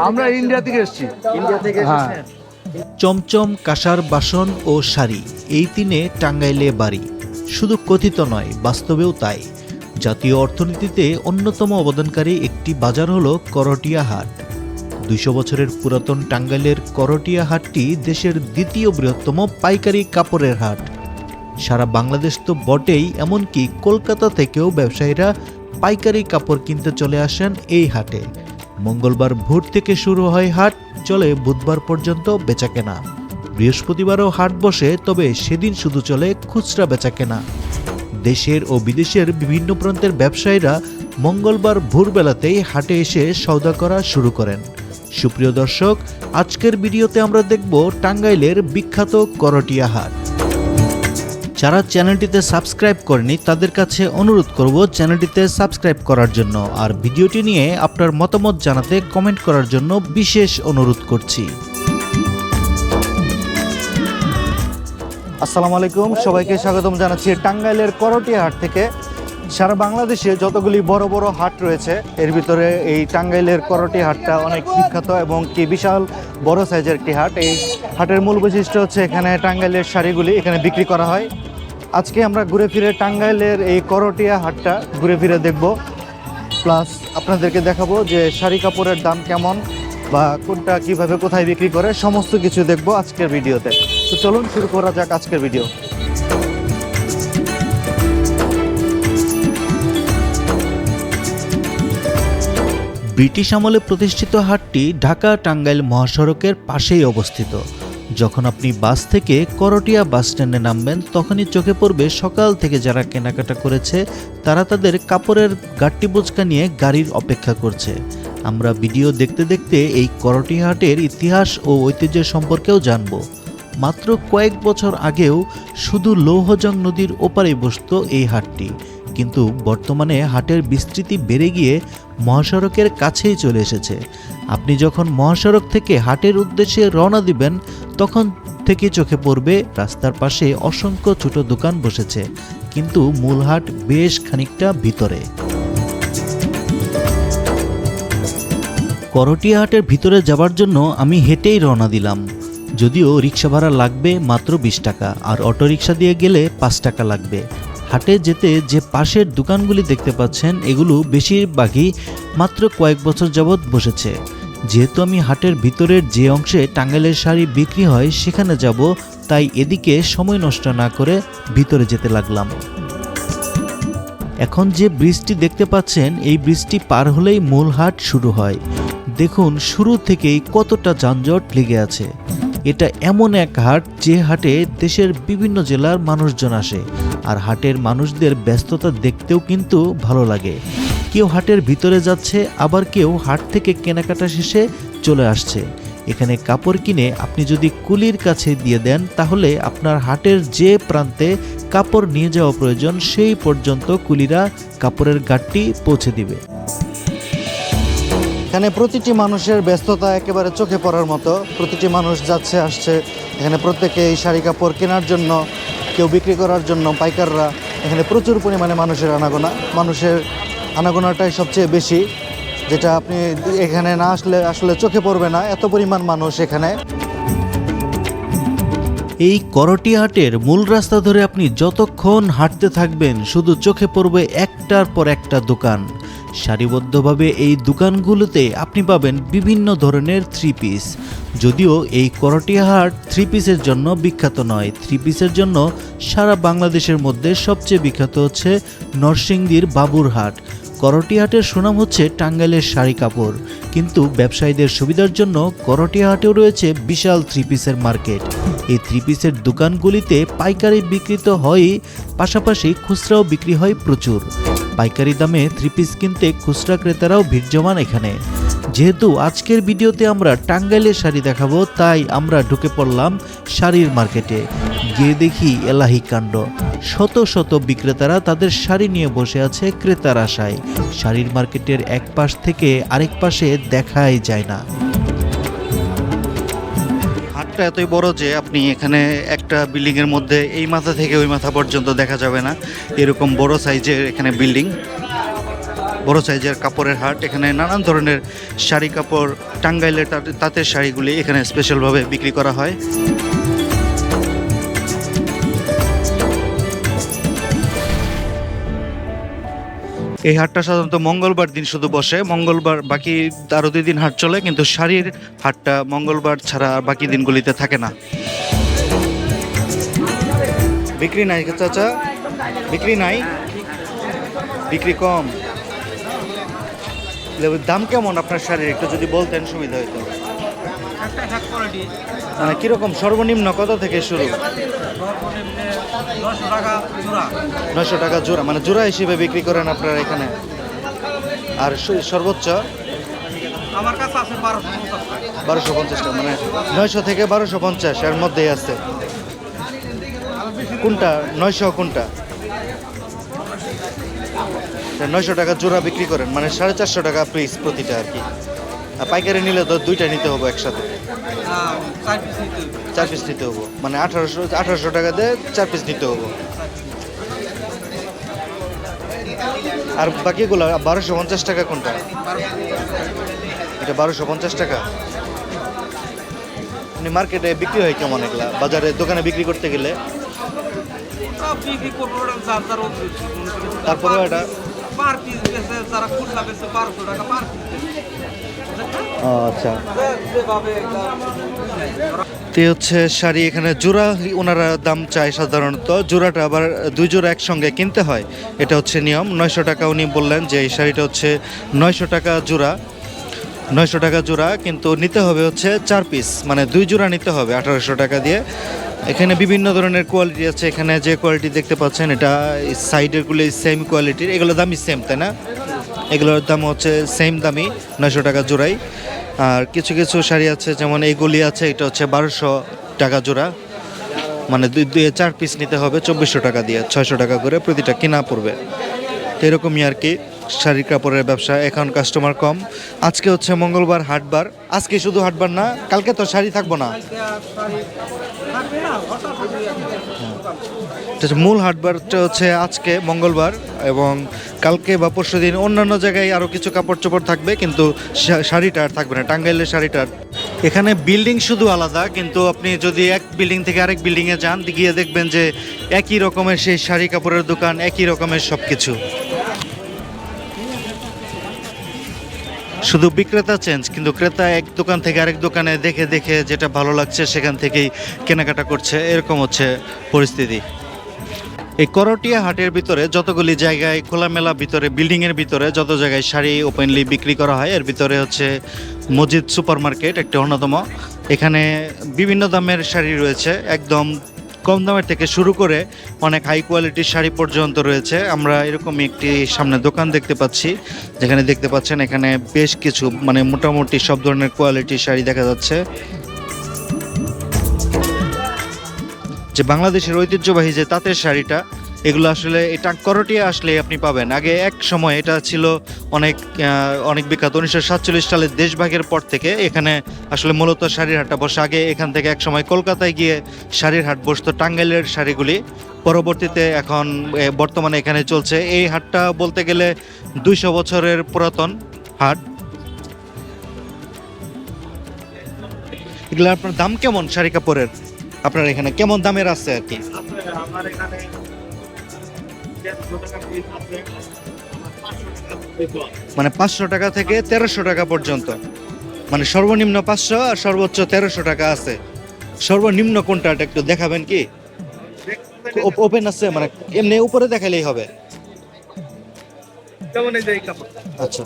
আমরা ইন্ডিয়া থেকে এসেছি। ইন্ডিয়া থেকে হ্যাঁ। এসেছেন চমচম কাঁসার বাসন ও শাড়ি এই তিনে টাঙ্গাইলে বাড়ি। শুধু কথিত নয় বাস্তবেও তাই। জাতীয় অর্থনীতিতে অন্যতম অবদানকারী একটি বাজার হলো করটিয়া হাট। দুইশো বছরের পুরাতন টাঙ্গাইলের করটিয়া হাটটি দেশের দ্বিতীয় বৃহত্তম পাইকারি কাপড়ের হাট। সারা বাংলাদেশ তো বটেই এমনকি কলকাতা থেকেও ব্যবসায়ীরা পাইকারি কাপড় কিনতে চলে আসেন এই হাটে। মঙ্গলবার ভোর থেকে শুরু হয় হাট, চলে বুধবার পর্যন্ত বেচাকেনা। বৃহস্পতিবারও হাট বসে, তবে সেদিন শুধু চলে খুচরা বেচাকেনা। দেশের ও বিদেশের বিভিন্ন প্রান্তের ব্যবসায়ীরা মঙ্গলবার ভোরবেলাতেই হাটে এসে সওদা করা শুরু করেন। সুপ্রিয় দর্শক, আজকের ভিডিওতে আমরা দেখব টাঙ্গাইলের বিখ্যাত করটিয়া হাট। যারা চ্যানেলটিতে সাবস্ক্রাইব করেনি, তাদের কাছে অনুরোধ করব চ্যানেলটিতে সাবস্ক্রাইব করার জন্য। আর ভিডিওটি নিয়ে আপনার মতামত জানাতে কমেন্ট করার জন্য বিশেষ অনুরোধ করছি। আসসালামু আলাইকুম, সবাইকে স্বাগতম জানাচ্ছি টাঙ্গাইলের করটিয়া হাট থেকে। সারা বাংলাদেশে যতগুলি বড় বড় হাট রয়েছে, এর ভিতরে এই টাঙ্গাইলের করটিয়া হাটটা অনেক বিখ্যাত এবং কি বিশাল বড় সাইজের একটি হাট। এই হাটের মূল বৈশিষ্ট্য হচ্ছে এখানে টাঙ্গাইলের শাড়িগুলি এখানে বিক্রি করা হয়। আজকে আমরা ঘুরে ফিরে টাঙ্গাইলের এই করটিয়া হাটটা ঘুরে ফিরে দেখব। প্লাস আপনাদেরকে দেখাবো যে শাড়ি কাপড়ের দাম কেমন বা কোনটা কীভাবে কোথায় বিক্রি করে, সমস্ত কিছু দেখব আজকের ভিডিওতে। তো চলুন শুরু করা যাক আজকের ভিডিও। ব্রিটিশ আমলে প্রতিষ্ঠিত হাটটি ঢাকা টাঙ্গাইল মহাসড়কের পাশেই অবস্থিত। যখন আপনি বাস থেকে করটিয়া বাস স্ট্যান্ডে নামবেন, তখনই চোখে পড়বে সকাল থেকে যারা কেনাকাটা করেছে, তারা তাদের কাপড়ের গাট্টি বোচকা নিয়ে গাড়ির অপেক্ষা করছে। আমরা ভিডিও দেখতে দেখতে এই করটিয়া হাটের ইতিহাস ও ঐতিহ্য সম্পর্কেও জানব। মাত্র কয়েক বছর আগেও শুধু লৌহজং নদীর ওপারে বসত এই হাটটি। কিন্তু বর্তমানে হাটের বিস্তৃতি বেড়ে গিয়ে মহাসড়কের কাছেই চলে এসেছে। আপনি যখন মহাসড়ক থেকে হাটের উদ্দেশ্যে রওনা দিবেন, তখন থেকে চোখে পড়বে রাস্তার পাশে অসংখ্য ছোট দোকান বসেছে, কিন্তু মূল হাট বেশ খানিকটা ভিতরে। করটিয়া হাটের ভিতরে যাবার জন্য আমি হেঁটেই রওনা দিলাম। যদিও রিক্সা ভাড়া লাগবে মাত্র বিশ টাকা, আর অটো রিক্সা দিয়ে গেলে পাঁচ টাকা লাগবে। হাটে যেতে যে পাশের দোকানগুলি দেখতে পাচ্ছেন, এগুলো বেশিরভাগই মাত্র কয়েক বছর যাবৎ বসেছে। যেহেতু আমি হাটের ভিতরের যে অংশে টাঙ্গাইলের শাড়ি বিক্রি হয়, সেখানে যাব, তাই এদিকে সময় নষ্ট না করে ভিতরে যেতে লাগলাম। এখন যে ব্রিজটি দেখতে পাচ্ছেন, এই ব্রিজটি পার হলেই মূল হাট শুরু হয়। দেখুন, শুরু থেকেই কতটা যানজট লেগে আছে। এটা এমন এক হাট যে হাটে দেশের বিভিন্ন জেলার মানুষজন আসে। আর হাটের মানুষদের ব্যস্ততা দেখতেও কিন্তু ভালো লাগে। কেউ হাটের ভিতরে যাচ্ছে, আবার কেউ হাট থেকে কেনাকাটা শেষে চলে আসছে। এখানে কাপড় কিনে আপনি যদি কুলির কাছে দিয়ে দেন, তাহলে আপনার হাটের যে প্রান্তে কাপড় নিয়ে যাওয়া প্রয়োজন, সেই পর্যন্ত কুলিরা কাপড়ের গাঠটি পৌঁছে দিবে। এখানে প্রতিটি মানুষের ব্যস্ততা একেবারে চোখে পড়ার মতো। প্রতিটি মানুষ যাচ্ছে, আসছে। এখানে প্রত্যেকে এই শাড়ি কাপড় কেনার জন্য, কেউ বিক্রি করার জন্য পাইকাররা। এখানে প্রচুর পরিমাণে মানুষের আনাগোনা। মানুষের আনাগোনাটাই সবচেয়ে বেশি, যেটা আপনি এখানে না আসলে আসলে চোখে পড়বে না। এত পরিমাণ মানুষ এখানে। এই করটি হাটের মূল রাস্তা ধরে আপনি যতক্ষণ হাঁটতে থাকবেন, শুধু চোখে পড়বে একটার পর একটা দোকান। সারিবদ্ধভাবে এই দোকানগুলোতে আপনি পাবেন বিভিন্ন ধরনের থ্রি পিস যদিও এই করটিয়া হাট থ্রি পিসের জন্য বিখ্যাত নয়। থ্রি পিসের জন্য সারা বাংলাদেশের মধ্যে সবচেয়ে বিখ্যাত হচ্ছে নরসিংদীর বাবুরহাট করটিয়াহাটের সুনাম হচ্ছে টাঙ্গাইলের শাড়ি কাপড়। কিন্তু ব্যবসায়ীদের সুবিধার জন্য করটিয়াহাটেও রয়েছে বিশাল থ্রি পিসের মার্কেট। এই থ্রি পিসের দোকানগুলিতে পাইকারি বিক্রি তো হয়ই পাশাপাশি খুচরাও বিক্রি হয় প্রচুর। পাইকারি দামে থ্রি পিস কিনতে খুচরা ক্রেতারাও ভিড় জমান এখানে। যেহেতু আজকের ভিডিওতে আমরা টাঙ্গাইলের শাড়ি দেখাবো, তাই আমরা ঢুকে পড়লাম শাড়ির মার্কেটে। গিয়ে দেখি এলাহি কাণ্ড। শত শত বিক্রেতারা তাদের শাড়ি নিয়ে বসে আছে ক্রেতার আশায়। শাড়ির মার্কেটের এক পাশ থেকে আরেক পাশে দেখাই যায় না। হাটটা এতই বড় যে আপনি এখানে একটা বিল্ডিং এর মধ্যে এই মাথা থেকে ওই মাথা পর্যন্ত দেখা যাবে না। এরকম বড় সাইজের এখানে বিল্ডিং বড় সাইজের কাপড়ের হাট, এখানে নানান ধরনের শাড়ি কাপড়, টাঙ্গাইলের তাঁত- তাঁতের শাড়িগুলি এখানে স্পেশালভাবে বিক্রি করা হয়। এই হাটটা সাধারণত মঙ্গলবার দিন শুধু বসে, মঙ্গলবার বাকি আরও দুই দিন হাট চলে, কিন্তু শাড়ির হাটটা মঙ্গলবার ছাড়া বাকি দিনগুলিতে থাকে না। বিক্রি নাই চাচা? বিক্রি নাই? বিক্রি কম। দাম কেমন আপনার শাড়ির? একটু যদি বলতেন সুবিধা হতো মানে কীরকম সর্বনিম্ন কত থেকে শুরু? নয়শো টাকা জোড়া। মানে জোড়া হিসেবে বিক্রি করেন আপনারা এখানে। আর সর্বোচ্চ? আমার কাছে আছে বারোশো পঞ্চাশ টাকা। বারোশো পঞ্চাশ টাকা মানে নয়শো থেকে বারোশো পঞ্চাশ এর মধ্যেই আছে। কোনটা? নয়শো কোনটা? নয়শো টাকা জোড়া বিক্রি করেন মানে সাড়ে চারশো টাকা পিস প্রতিটা আর কি। আর পাইকারি নিলে তো দুইটা নিতে হবে একসাথে। চার পিস নিতে হবে। মানে আঠারোশো আঠারোশো টাকা দিয়ে চার পিস নিতে হব। আর বাকিগুলো বারোশো পঞ্চাশ টাকা কোনটা? এটা বারোশো পঞ্চাশ টাকা। মানে মার্কেটে বিক্রি হয় কেমন এগুলা? বাজারে দোকানে বিক্রি করতে গেলে? তারপরেও এটা- পিস- পার পিস বেচে যারা খুচরা বেচে বারোশো টাকা পার পিস। আচ্ছা। তে হচ্ছে শাড়ি এখানে জোড়া, ওনারা দাম চায় সাধারণত। জোড়াটা আবার দুই জোড়া একসঙ্গে কিনতে হয়। এটা হচ্ছে নিয়ম। নয়শো টাকা উনি বললেন যে এই শাড়িটা হচ্ছে নয়শো টাকা জোড়া। নয়শো টাকা জোড়া, কিন্তু নিতে হবে হচ্ছে চার পিস। মানে দুই জোড়া নিতে হবে আঠারোশো টাকা দিয়ে। এখানে বিভিন্ন ধরনের কোয়ালিটি আছে। এখানে যে কোয়ালিটি দেখতে পাচ্ছেন, এটা সাইডেরগুলো সেম কোয়ালিটির এগুলোর দামই সেম তাই না? এগুলোর দাম হচ্ছে সেম দামি নয়শো টাকা জোড়াই। আর কিছু কিছু শাড়ি আছে, যেমন এইগুলি আছে, এটা হচ্ছে বারোশো টাকা জোড়া। মানে দুই দুই চার পিস নিতে হবে, চব্বিশশো টাকা দিয়ে, ছয়শো টাকা করে প্রতিটা কেনা পড়বে। তো এরকমই আর কি শাড়ি কাপড়ের ব্যবসা, এখন কাস্টমার কম। আজকে হচ্ছে মঙ্গলবার হাটবার। আজকে শুধু হাটবার না, কালকে তো শাড়ি থাকব না। হচ্ছে মূল হাটবারটা হচ্ছে আজকে মঙ্গলবার এবং কালকে বা পরশু দিন অন্যান্য জায়গায় আরও কিছু কাপড় চোপড় থাকবে, কিন্তু শাড়িটা আর থাকবে না, টাঙ্গাইলের শাড়িটা এখানে বিল্ডিং শুধু আলাদা, কিন্তু আপনি যদি এক বিল্ডিং থেকে আরেক বিল্ডিংয়ে যান, গিয়ে দেখবেন যে একই রকমের সেই শাড়ি কাপড়ের দোকান, একই রকমের সব কিছু শুধু বিক্রেতা চেঞ্জ কিন্তু ক্রেতা এক দোকান থেকে আরেক দোকানে দেখে দেখে যেটা ভালো লাগছে, সেখান থেকেই কেনাকাটা করছে। এরকম হচ্ছে পরিস্থিতি। এই করটিয়া হাটের ভিতরে যতগুলি জায়গায় খোলামেলা ভিতরে বিল্ডিং এর ভিতরে যত জায়গায় শাড়ি ওপেনলি বিক্রি করা হয়, এর ভিতরে হচ্ছে মসজিদ সুপার মার্কেট একটি অন্যতম। এখানে বিভিন্ন দামের শাড়ি রয়েছে, একদম কম দামের থেকে শুরু করে অনেক হাই কোয়ালিটির শাড়ি পর্যন্ত রয়েছে। আমরা এরকম একটি সামনে দোকান দেখতে পাচ্ছি, যেখানে দেখতে পাচ্ছেন এখানে বেশ কিছু মানে মোটামুটি সব ধরনের কোয়ালিটির শাড়ি দেখা যাচ্ছে। যে বাংলাদেশের ঐতিহ্যবাহী যে তাঁতের শাড়িটা, এগুলো আসলে এটা করটিয়ে আসলে আপনি পাবেন। আগে এক সময় এটা ছিল অনেক অনেক বিখ্যাত। উনিশশো সাতচল্লিশ সালের দেশভাগের পর থেকে এখানে আসলে মূলত শাড়ির হাটটা বসে। আগে এখান থেকে এক সময় কলকাতায় গিয়ে শাড়ির হাট বসতো। টাঙ্গাইলের শাড়িগুলি পরবর্তীতে এখন বর্তমানে এখানে চলছে। এই হাটটা বলতে গেলে দুইশো বছরের পুরাতন হাট। এগুলো আপনার দাম কেমন শাড়ি কাপড়ের? আপনার এখানে কেমন দামের আছে আর কি? আমার এখানে মানে পাঁচশো টাকা থেকে তেরোশো টাকা পর্যন্ত। মানে সর্বনিম্ন পাঁচশো আর সর্বোচ্চ তেরোশো টাকা আছে। সর্বনিম্ন কোনটা একটু দেখাবেন কি? ওপেন আছে মানে এমনি উপরে দেখালেই হবে। আচ্ছা।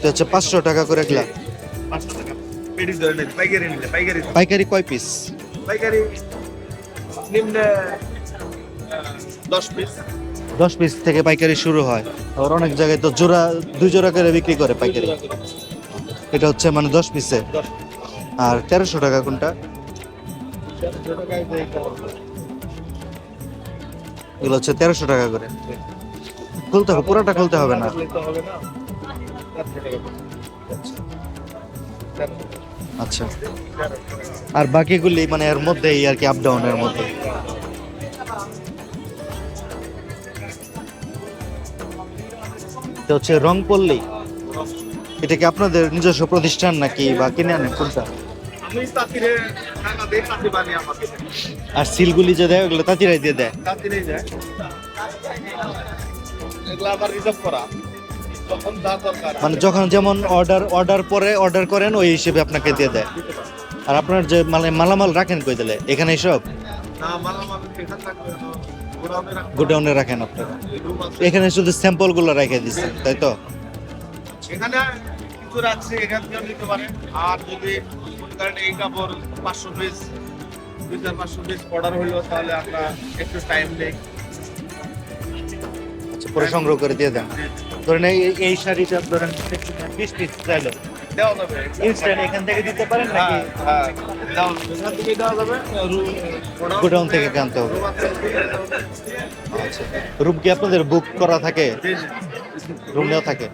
তো হচ্ছে পাঁচশো টাকা করে গেলা পাইকারি কয় পিস পাইকারি নিম্নে দশ পিস দশ পিস থেকে পাইকারি শুরু হয়। আবার অনেক জায়গায় তো জোড়া দুই জোড়া করে বিক্রি করে পাইকারি। এটা হচ্ছে মানে দশ পিসে আর তেরোশো টাকা কোনটা? এগুলো হচ্ছে তেরোশো টাকা করে। খুলতে হবে পুরোটা খুলতে হবে না। আচ্ছা। আর বাকিগুলি মানে এর মধ্যেই আর কি আপ ডাউনের মধ্যে। তো এটা হচ্ছে রংপল্লী। এটা কি আপনাদের নিজস্ব প্রতিষ্ঠান নাকি বা কিনে আনেন কোনটা? আর সিলগুলি যে দেয় ওগুলো তাঁতিরাই দিয়ে দেয়? তাঁতিরেই যায় এগুলো আবার রিজার্ভ করা। মানে যখন যেমন অর্ডার অর্ডার পরে অর্ডার করেন, ওই হিসেবে আপনাকে দিয়ে দেয়। আর আপনার যে মানে মালামাল রাখেন কই দিলে? এখানে সব? গোডাউনে রাখেন আপনারা। এখানে শুধু স্যাম্পলগুলো রেখে দিচ্ছেন, তাই তো? এখানে কিছু এখান নিতে পারে আর যদি এই কাপড় পাঁচশো পিস দুই চার পাঁচশো পিস অর্ডার তাহলে একটু টাইম নেই। পরে সংগ্রহ করে দিয়ে দেন। ধরেন এই এই শাড়িটা ধরেন বিশ পিস চাইলো। ইনস্ট্যান্ট এখান থেকে দিতে পারেন হ্যাঁ নাকি? হ্যাঁ গোডাউন থেকে আনতে হবে। আচ্ছা। রুম কি আপনাদের বুক করা থাকে। রুম নেওয়া থাকে?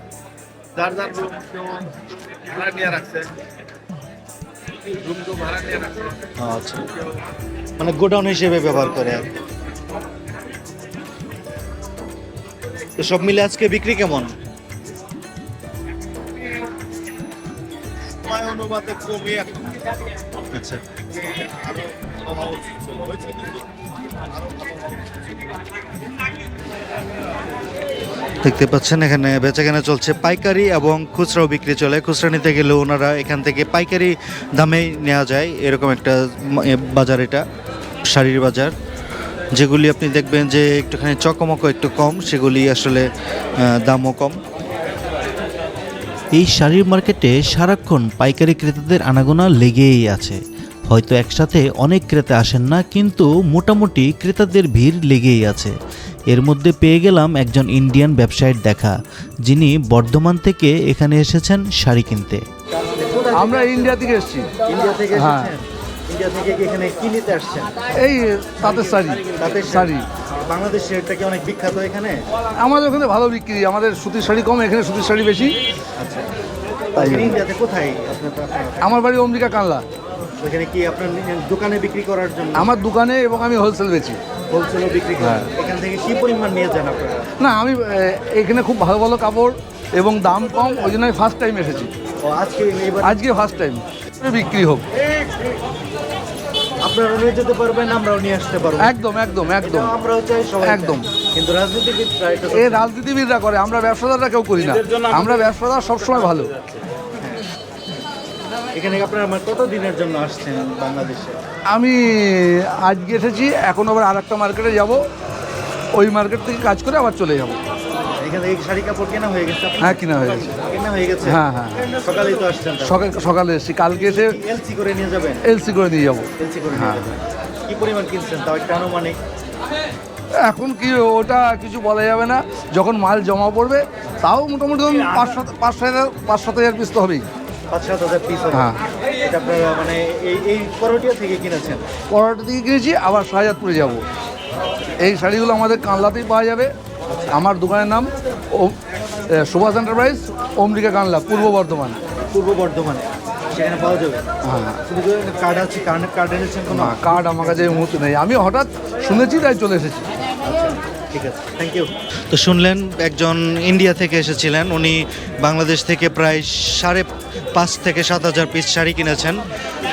যার যার রুম ভাড়া নিয়ে রাখছে। আচ্ছা। মানে গোডাউন হিসেবে ব্যবহার করে আর কি। তো সব মিলে আজকে বিক্রি কেমন? কমে আচ্ছা। দেখতে পাচ্ছেন এখানে বেচাকেনা চলছে পাইকারি এবং খুচরাও বিক্রি চলে। খুচরা নিতে গেলে ওনারা এখান থেকে পাইকারি দামেই নেওয়া যায়। এরকম একটা বাজার এটা শাড়ির বাজার। যেগুলি আপনি দেখবেন যে একটুখানি চকমক একটু কম সেগুলি আসলে দামও কম। এই শাড়ির মার্কেটে সারাক্ষণ পাইকারি ক্রেতাদের আনাগোনা লেগেই আছে। হয়তো একসাথে অনেক ক্রেতা আসেন না কিন্তু মোটামুটি ক্রেতাদের ভিড় লেগেই আছে। এর মধ্যে পেয়ে গেলাম একজন ইন্ডিয়ান ব্যবসায়ীর দেখা যিনি বর্ধমান থেকে এখানে এসেছেন শাড়ি কিনতে। আমরা ইন্ডিয়া থেকে এসেছি। ইন্ডিয়া থেকে হ্যাঁ। এসেছেন ইন্ডিয়া থেকে এখানে কি নিতে আসছেন? এই তাঁতের শাড়ি। তাঁতের শাড়ি। বাংলাদেশে এটা কি অনেক বিখ্যাত এখানে? আমাদের ওখানে ভালো বিক্রি। আমাদের সুতির শাড়ি কম এখানে সুতির শাড়ি বেশি। আচ্ছা। ইন্ডিয়াতে কোথায় আমার বাড়ি অম্বিকা কানলা। ওখানে কি আপনার দোকানে বিক্রি করার জন্য? আমার দোকানে এবং আমি হোলসেল বেচি। হোলসেলও বিক্রি করেন। হ্যাঁ। এখান থেকে কি পরিমাণ নিয়ে যান আপনারা? না আমি এখানে খুব ভালো ভালো কাপড় এবং দাম কম ওই জন্য আমি ফার্স্ট টাইম এসেছি। ও আজকে আজকে ফার্স্ট টাইম বিক্রি হোক। আপনারা নিয়ে যেতে পারবেন আমরাও নিয়ে আসতে পারব। একদম একদম একদম। আমরাও চাই সবাই একদম। কিন্তু রাজনীতিবিদরা এ রাজনীতিবিদরা করে আমরা ব্যবসাদাররা কেউ করি না। আমরা ব্যবসাদার সবসময় ভালো। এখানে আপনারা কত দিনের জন্য আসছেন বাংলাদেশে? আমি আজকে এসেছি এখন আবার আর একটা মার্কেটে যাব। ওই মার্কেট থেকে কাজ করে আবার চলে যাব। এখানে শাড়ি কাপড় কেনা হয়ে গেছে। হ্যাঁ কিনা হয়ে গেছে। কেনা হয়ে গেছে। হ্যাঁ, হ্যাঁ। সকালেই তো আসছেন সকাল সকালে এসেছি। কালকে এসে এলসি করে নিয়ে যাবেন? এলসি করে নিয়ে যাব। এলসি করে হ্যাঁ। কি পরিমাণ কিনছেন তাও একটা আনুমানিক? এখন কি ওটা কিছু বলা যাবে না। যখন মাল জমা পড়বে তাও মোটামুটি ধরুন পাঁচ সাত পাঁচ সাত হাজার পাঁচ সাত হাজার পিস তো হবেই। পাঁচ সাত হাজার পিস হ্যাঁ। এটা আপনারা মানে এই এই থেকে কিনেছেন? পরোটা থেকে কিনেছি আবার শাহজাদপুরে যাব। এই শাড়িগুলো আমাদের কানলাতেই পাওয়া যাবে। আমার দোকানের নাম ও- সুভাষ এন্টারপ্রাইজ অমরিকা কানলা পূর্ব বর্ধমান। পূর্ব বর্ধমানে। সেখানে পাওয়া যাবে? হ্যাঁ। কার্ড আছে? কার্ড কার্ড এনেছেন কোনো? কার্ড আমার কাছে এই মুহূর্তে নেই। আমি হঠাৎ শুনেছি তাই চলে এসেছি। ঠিক আছে। থ্যাংক ইউ তো শুনলেন একজন ইন্ডিয়া থেকে এসেছিলেন। উনি বাংলাদেশ থেকে প্রায় সাড়ে পাঁচ থেকে সাত হাজার পিস শাড়ি কিনেছেন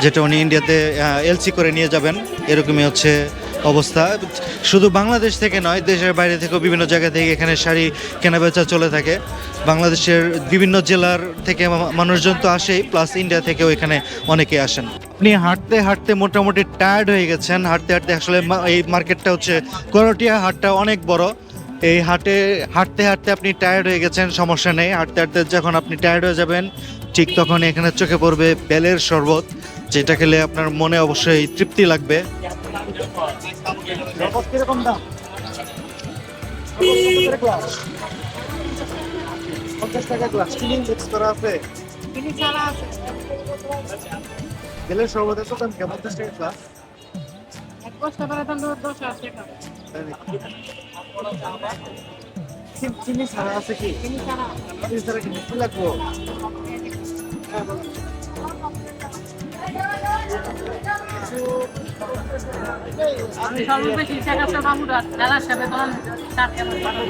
যেটা উনি ইন্ডিয়াতে এলসি করে নিয়ে যাবেন। এরকমই হচ্ছে অবস্থা। শুধু বাংলাদেশ থেকে নয়, দেশের বাইরে থেকেও বিভিন্ন জায়গা থেকে এখানে শাড়ি কেনাবেচা চলে থাকে। বাংলাদেশের বিভিন্ন জেলার থেকে মানুষজন তো আসেই, প্লাস ইন্ডিয়া থেকেও এখানে অনেকে আসেন। আপনি হাঁটতে হাঁটতে মোটামুটি টায়ার্ড হয়ে গেছেন। হাঁটতে হাঁটতে আসলে এই মার্কেটটা হচ্ছে করটিয়া হাটটা অনেক বড়। এই হাটে, হাঁটতে হাঁটতে আপনি টায়ার্ড হয়ে গেছেন, সমস্যা নেই। হাঁটতে হাঁটতে যখন আপনি টায়ার্ড হয়ে যাবেন, ঠিক তখন এখানে চোখে পড়বে বেলের শরবত। যেটা খেলে আপনার মনে অবশ্যই তৃপ্তি লাগবে। টাকা গ্লাস চিনি মিক্স আছে ছাড়া আছে পঞ্চাশ টাকা টাকা আছে কি চিনি ছাড়া চিনি ছাড়া কি লাগবো আমি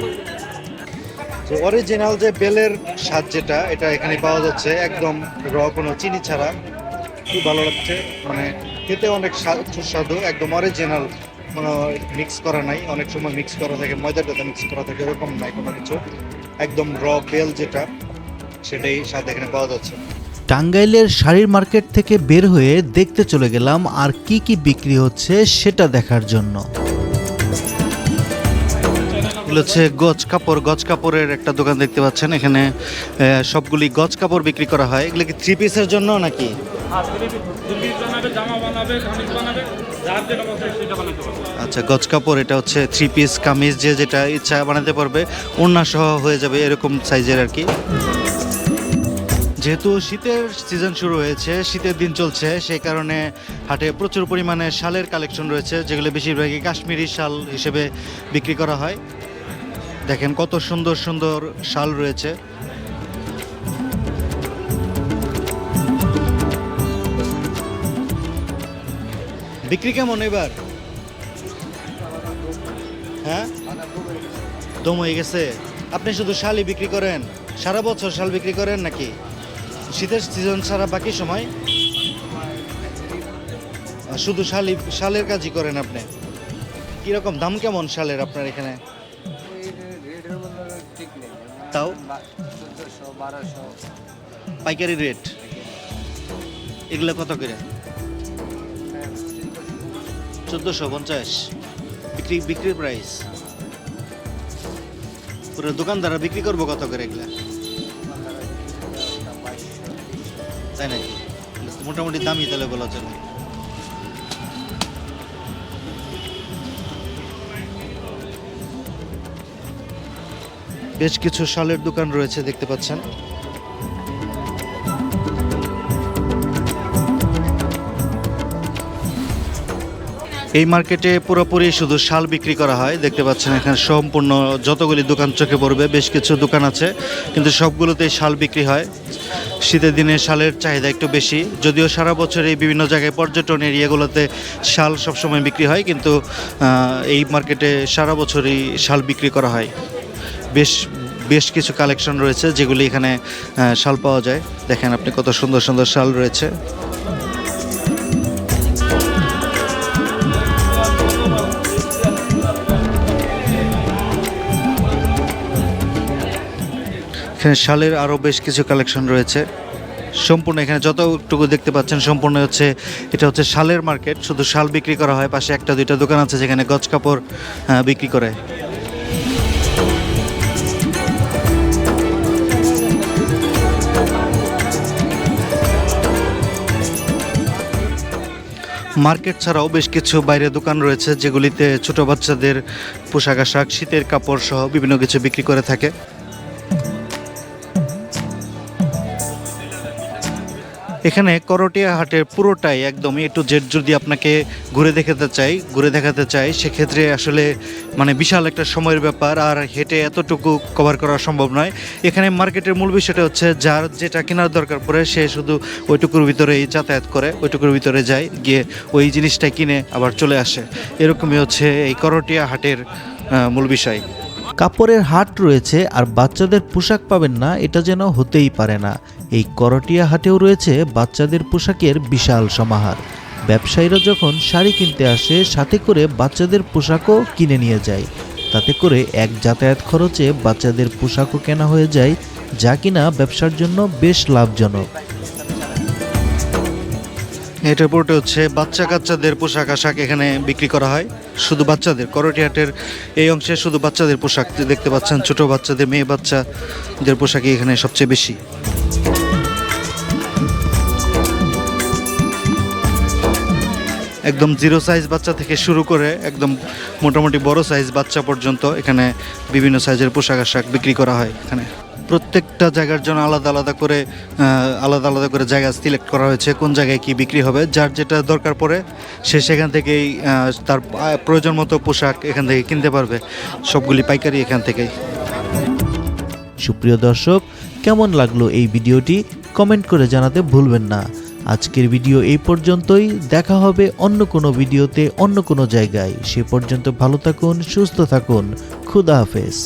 বলবে। অরিজিনাল যে বেলের স্বাদ যেটা, এটা এখানে পাওয়া যাচ্ছে একদম র কোনো চিনি ছাড়া। খুব ভালো লাগছে। মানে খেতে অনেক স্বাদ- সুস্বাদু, একদম অরিজিনাল কোনো মিক্স করা নাই। অনেক সময় মিক্স করা থাকে, ময়দার টাতে মিক্স করা থাকে, এরকম নাই কোনো কিছু। একদম র বেল যেটা, সেটাই স্বাদ এখানে পাওয়া যাচ্ছে। টাঙ্গাইলের শাড়ির মার্কেট থেকে বের হয়ে দেখতে চলে গেলাম আর কি কি বিক্রি হচ্ছে সেটা দেখার জন্য। এগুলো হচ্ছে গজ কাপড়, গজ কাপড়ের একটা দোকান দেখতে পাচ্ছেন। এখানে সবগুলি গজ কাপড় বিক্রি করা হয়। এগুলো কি থ্রি পিসের জন্য নাকি? আচ্ছা গজ কাপড়, এটা হচ্ছে থ্রি পিস কামিজ যে যেটা ইচ্ছা বানাতে পারবে, ওড়না সহ হয়ে যাবে এরকম সাইজের আর কি। যেহেতু শীতের সিজন শুরু হয়েছে, শীতের দিন চলছে, সেই কারণে হাটে প্রচুর পরিমাণে শালের কালেকশন রয়েছে, যেগুলো বেশিরভাগই কাশ্মীরি শাল হিসেবে বিক্রি করা হয়। দেখেন কত সুন্দর সুন্দর শাল রয়েছে। বিক্রি কেমন এবার? হ্যাঁ? দম হয়ে গেছে। আপনি শুধু শালই বিক্রি করেন? সারা বছর শাল বিক্রি করেন নাকি? শীতের সিজন ছাড়া বাকি সময়? শুধু শালি, শালের কাজই করেন আপনি? কীরকম, দাম কেমন শালের আপনার এখানে? তাও? পাইকারি রেট এগুলো কত করে? চোদ্দোশো পঞ্চাশ। বিক্রি, বিক্রির প্রাইস পুরো দোকানদাররা বিক্রি করব কত করে এগুলা? তাই নাকি? মোটামুটি দামি তাহলে বলা চলে বেশ কিছু শালের দোকান রয়েছে দেখতে পাচ্ছেন। এই মার্কেটে পুরোপুরি শুধু শাল বিক্রি করা হয়। দেখতে পাচ্ছেন এখানে সম্পূর্ণ যতগুলি দোকান চোখে পড়বে, বেশ কিছু দোকান আছে। কিন্তু সবগুলোতেই শাল বিক্রি হয়। শীতের দিনে শালের চাহিদা একটু বেশি। যদিও সারা বছর এই বিভিন্ন জায়গায় পর্যটন এরিয়াগুলোতে শাল সবসময় বিক্রি হয়, কিন্তু এই মার্কেটে সারা বছরই শাল বিক্রি করা হয়। বেশ বেশ কিছু কালেকশন রয়েছে যেগুলি এখানে শাল পাওয়া যায়। দেখেন আপনি কত সুন্দর সুন্দর শাল রয়েছে। এখানে শালের আরও বেশ কিছু কালেকশন রয়েছে। সম্পূর্ণ এখানে যতটুকু দেখতে পাচ্ছেন, সম্পূর্ণ হচ্ছে, এটা হচ্ছে শালের মার্কেট শুধু শাল বিক্রি করা হয়, পাশে একটা, দুইটা দোকান আছে যেখানে গজ কাপড় বিক্রি করে। মার্কেট ছাড়াও বেশ কিছু বাইরে দোকান রয়েছে, যেগুলিতে ছোট বাচ্চাদের পোশাক আশাক, শীতের কাপড় সহ বিভিন্ন কিছু বিক্রি করে থাকে। এখানে করটিয়া হাটের পুরোটাই একদমই এ টু জেড যদি আপনাকে ঘুরে দেখাতে চাই, ঘুরে দেখাতে চাই, সেক্ষেত্রে আসলে মানে বিশাল একটা সময়ের ব্যাপার। আর হেঁটে এতটুকু কভার করা সম্ভব নয়। এখানে মার্কেটের মূল বিষয়টা হচ্ছে, যার যেটা কেনার দরকার পড়ে, সে শুধু ওইটুকুর ভিতরেই যাতায়াত করে, ওইটুকুর ভিতরে যায়, গিয়ে ওই জিনিসটা কিনে আবার চলে আসে। এরকমই হচ্ছে এই করটিয়া হাটের মূল বিষয়। কাপড়ের হাট রয়েছে আর বাচ্চাদের পোশাক পাবেন না, এটা যেন হতেই পারে না। এই করটিয়া হাটেও রয়েছে বাচ্চাদের পোশাকের বিশাল সমাহার। ব্যবসায়ীরা যখন শাড়ি কিনতে আসে, সাথে করে বাচ্চাদের পোশাকও কিনে নিয়ে যায়। তাতে করে এক যাতায়াত খরচে বাচ্চাদের পোশাকও কেনা হয়ে যায়, যা কিনা ব্যবসার জন্য বেশ লাভজনক। এটার পুরোটা হচ্ছে বাচ্চা কাচ্চাদের পোশাক আশাক এখানে বিক্রি করা হয়। শুধু বাচ্চাদের, করটি হাটের এই অংশে শুধু বাচ্চাদের পোশাক দেখতে পাচ্ছেন। ছোট বাচ্চাদের, মেয়ে বাচ্চাদের পোশাকই এখানে সবচেয়ে বেশি। একদম জিরো সাইজ বাচ্চা থেকে শুরু করে একদম মোটামুটি বড় সাইজ বাচ্চা পর্যন্ত এখানে বিভিন্ন সাইজের পোশাক আশাক বিক্রি করা হয় এখানে। প্রত্যেকটা জায়গার জন্য আলাদা আলাদা করে আলাদা আলাদা করে জায়গা সিলেক্ট করা হয়েছে, কোন জায়গায় কি বিক্রি হবে, যার যেটা দরকার পড়ে সে সেখান থেকেই তার প্রয়োজন মতো পোশাক এখান থেকে কিনতে পারবে, সবগুলি পাইকারি এখান থেকেই। সুপ্রিয় দর্শক, কেমন লাগল এই ভিডিওটি? কমেন্ট করে জানাতে ভুলবেন না। আজকের ভিডিও এই পর্যন্তই, দেখা হবে অন্য কোনো ভিডিওতে অন্য কোনো জায়গায়। সে পর্যন্ত ভালো থাকুন, সুস্থ থাকুন। খুদা হাফেজ।